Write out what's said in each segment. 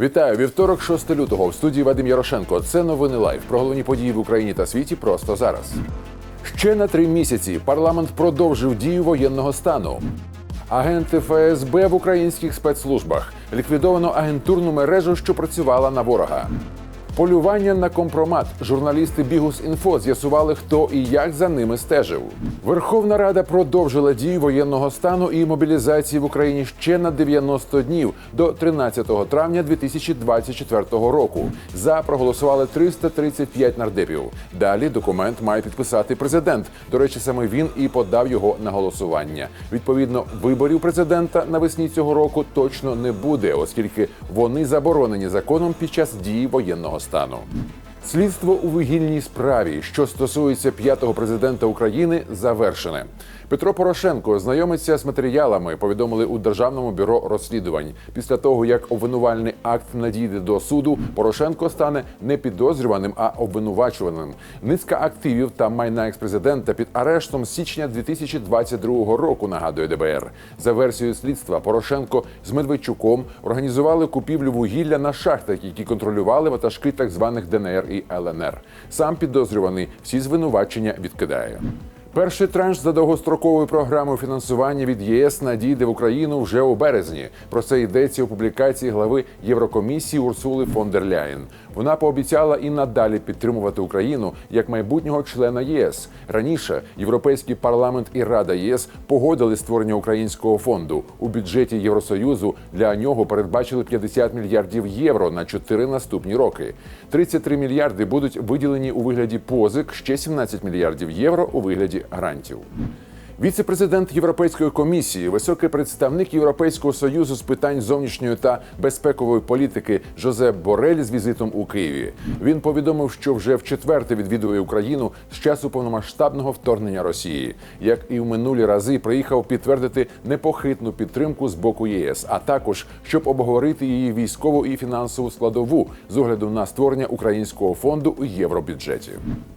Вітаю вівторок, 6 лютого. В студії Вадим Ярошенко. Це новини лайв. Про головні події в Україні та світі просто зараз. Ще на три місяці парламент продовжив дію воєнного стану. Агенти ФСБ в українських спецслужбах ліквідовано агентурну мережу, що працювала на ворога. Полювання на компромат. Журналісти Бігус Інфо з'ясували, хто і як за ними стежив. Верховна Рада продовжила дію воєнного стану і мобілізації в Україні ще на 90 днів до 13 травня 2024 року. За проголосували 335 нардепів. Далі документ має підписати президент. До речі, саме він і подав його на голосування. Відповідно, виборів президента навесні цього року точно не буде, оскільки вони заборонені законом під час дії воєнного стану. Слідство у вугільній справі, що стосується п'ятого президента України, завершене. Петро Порошенко знайомиться з матеріалами, повідомили у державному бюро розслідувань. Після того як обвинувальний акт надійде до суду, Порошенко стане не підозрюваним, а обвинувачуваним. Низка активів та майна експрезидента під арештом з січня 2022 року. Нагадує ДБР. За версією слідства, Порошенко з Медведчуком організували купівлю вугілля на шахтах, які контролювали ватажки так званих ДНР і ЛНР. Сам підозрюваний всі звинувачення відкидає. Перший транш за довгостроковою програмою фінансування від ЄС надійде в Україну вже у березні. Про це йдеться у публікації глави Єврокомісії Урсули фон дер Ляєн. Вона пообіцяла і надалі підтримувати Україну як майбутнього члена ЄС. Раніше Європейський парламент і Рада ЄС погодили створення українського фонду. У бюджеті Євросоюзу для нього передбачили 50 мільярдів євро на 4 наступні роки. 33 мільярди будуть виділені у вигляді позик, ще 17 мільярдів євро у вигляді грантів. Віце-президент Європейської комісії, високий представник Європейського союзу з питань зовнішньої та безпекової політики Жозеп Борель з візитом у Києві. Він повідомив, що вже в четверте відвідує Україну з часу повномасштабного вторгнення Росії. Як і в минулі рази, приїхав підтвердити непохитну підтримку з боку ЄС, а також щоб обговорити її військову і фінансову складову з огляду на створення українського фонду у євробюджеті.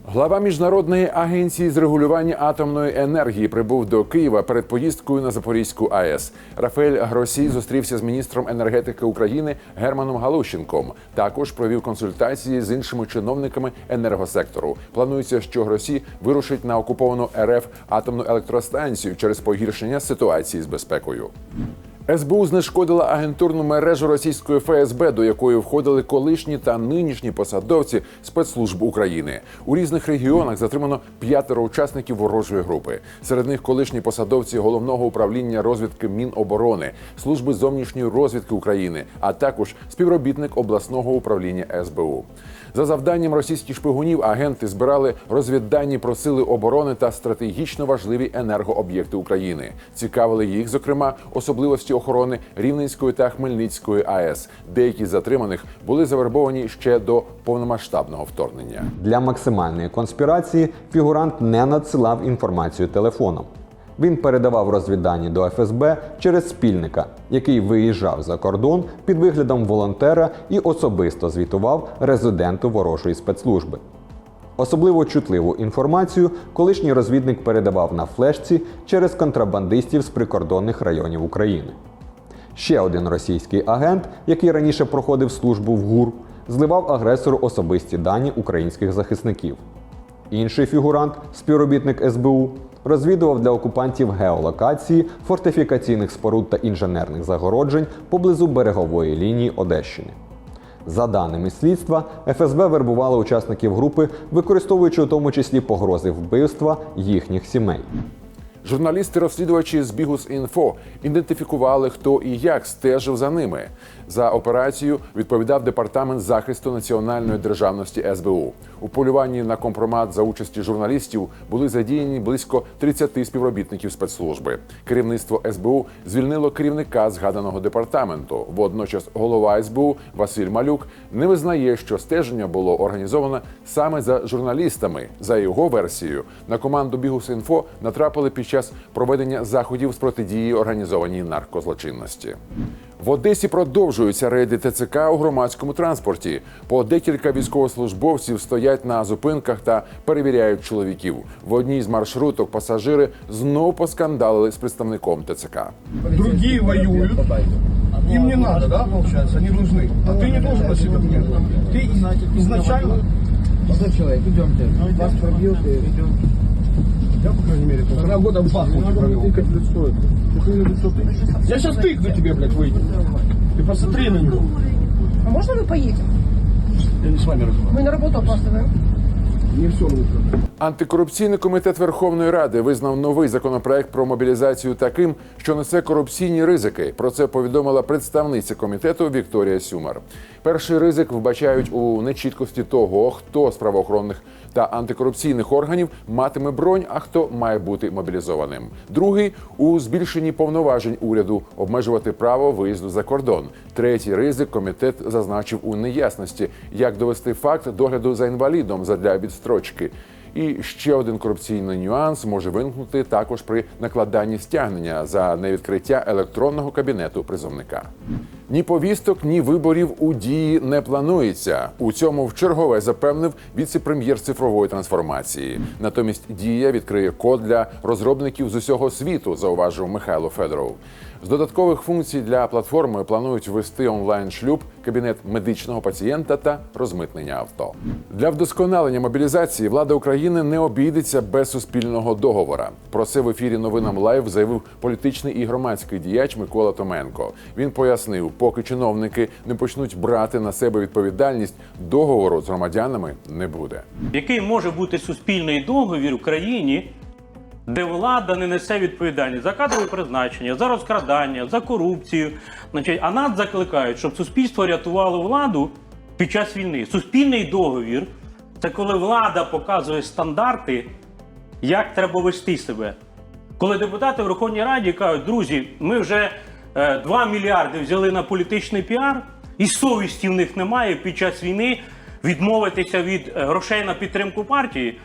Глава міжнародної агенції з регулювання атомної енергії прибув до Києва перед поїздкою на Запорізьку АЕС. Рафаель Гросій зустрівся з міністром енергетики України Германом Галущенком. Також провів консультації з іншими чиновниками енергосектору. Планується, що Гросі вирушить на окуповану РФ атомну електростанцію через погіршення ситуації з безпекою. СБУ знешкодила агентурну мережу російської ФСБ, до якої входили колишні та нинішні посадовці спецслужб України. У різних регіонах затримано п'ятеро учасників ворожої групи. Серед них колишні посадовці головного управління розвідки Міноборони, служби зовнішньої розвідки України, а також співробітник обласного управління СБУ. За завданням російських шпигунів агенти збирали розвіддані про сили оборони та стратегічно важливі енергооб'єкти України. Цікавили їх, зокрема, особливості охорони Рівненської та Хмельницької АЕС. Деякі з затриманих були завербовані ще до повномасштабного вторгнення. Для максимальної конспірації фігурант не надсилав інформацію телефоном. Він передавав розвіддані до ФСБ через спільника, який виїжджав за кордон під виглядом волонтера і особисто звітував резиденту ворожої спецслужби. Особливо чутливу інформацію колишній розвідник передавав на флешці через контрабандистів з прикордонних районів України. Ще один російський агент, який раніше проходив службу в ГУР, зливав агресору особисті дані українських захисників. Інший фігурант, співробітник СБУ, розвідував для окупантів геолокації фортифікаційних споруд та інженерних загороджень поблизу берегової лінії Одещини. За даними слідства, ФСБ вербувало учасників групи, використовуючи у тому числі погрози вбивства їхніх сімей. Журналісти-розслідувачі з Бігус Інфо ідентифікували, хто і як стежив за ними. За операцію відповідав департамент захисту національної державності СБУ. У полюванні на компромат за участі журналістів були задіяні близько 30 співробітників спецслужби. Керівництво СБУ звільнило керівника згаданого департаменту. Водночас голова СБУ Василь Малюк не визнає, що стеження було організовано саме за журналістами. За його версією, на команду Бігус Інфо натрапили під час проведення заходів з протидії організованій наркозлочинності. В Одесі продовжуються рейди ТЦК у громадському транспорті. По декілька військовослужбовців стоять на зупинках та перевіряють чоловіків. В одній з маршруток пасажири знов поскандалили з представником ТЦК. Другие воюют, Им не надо, да, получается? Они нужны. А ты не должен носить документы. Ты из- изначально... Молодой человек, идемте. Вас пробьют и идем. Я, по крайней мере, полтора года в Бахмуте провел. Я сейчас тыкну тебе, блядь, выйду. Ты посмотри на него. А можно мы поедем? Я не с вами разговариваю. Мы на работу опаздываем. Мне все равно. Антикорупційний комітет Верховної Ради визнав новий законопроект про мобілізацію таким, що несе корупційні ризики. Про це повідомила представниця комітету Вікторія Сюмар. Перший ризик вбачають у нечіткості того, хто з правоохоронних та антикорупційних органів матиме бронь, а хто має бути мобілізованим. Другий у збільшенні повноважень уряду обмежувати право виїзду за кордон. Третій ризик комітет зазначив у неясності, як довести факт догляду за інвалідом задля відстрочки. І ще один корупційний нюанс може виникнути також при накладанні стягнення за невідкриття електронного кабінету призовника. Ні повісток, ні виборів у дії не планується. У цьому вчергове запевнив віце-прем'єр цифрової трансформації. Натомість дія відкриє код для розробників з усього світу, зауважив Михайло Федоров. З додаткових функцій для платформи планують ввести онлайн шлюб, кабінет медичного пацієнта та розмитнення авто. Для вдосконалення мобілізації влада України не обійдеться без суспільного договора. Про це в ефірі новинам Лайв заявив політичний і громадський діяч Микола Томенко. Він пояснив, поки чиновники не почнуть брати на себе відповідальність, договору з громадянами не буде. Який може бути суспільний договір в країні, де влада не несе відповідальність за кадрове призначення, за розкрадання, за корупцію. Значить, а нас закликають, щоб суспільство рятувало владу під час війни. Суспільний договір це коли влада показує стандарти, як треба вести себе. Коли депутати в Верховній Раді кажуть, друзі, ми вже е, 2 мільярди взяли на політичний піар, і совісті в них немає під час війни відмовитися від е, грошей на підтримку партії.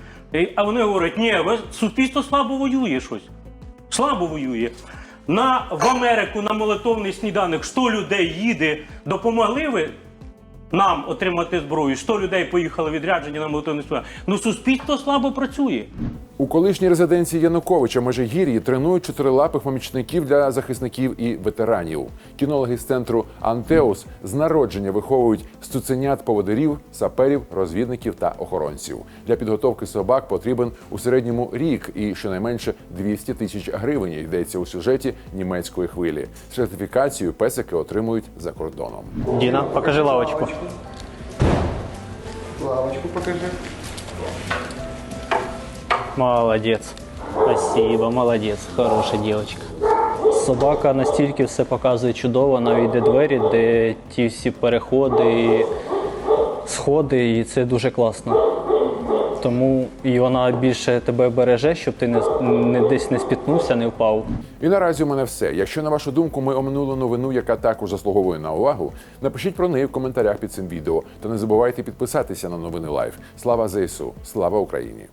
А вони говорять, ні, суспільство слабо воює щось. Слабо воює. На, в Америку на молитовний сніданок 100 людей їде, допомогли ви нам отримати зброю. 100 людей поїхали відряджені на молитовний сніданок. Ну суспільство слабо працює. У колишній резиденції Януковича Межигір'ї тренують чотирилапих помічників для захисників і ветеранів. Кінологи з центру Антеус з народження виховують з цуценят поводирів, саперів, розвідників та охоронців. Для підготовки собак потрібен у середньому рік і щонайменше 200 тисяч гривень. Йдеться у сюжеті німецької хвилі. Сертифікацію песики отримують за кордоном. Діна, покажи лавочку. Лавочку покажи. Молодец. Спасибо, молодец, хороша девочка. Собака настільки все показує чудово, навіть де двері, де ті всі переходи, сходи, і це дуже класно. Тому і вона більше тебе береже, щоб ти не, не десь не спіткнувся, не впав. І наразі у мене все. Якщо на вашу думку ми оминули новину, яка також заслуговує на увагу, напишіть про неї в коментарях під цим відео. Та не забувайте підписатися на новини Лайв. Слава ЗСУ! Слава Україні!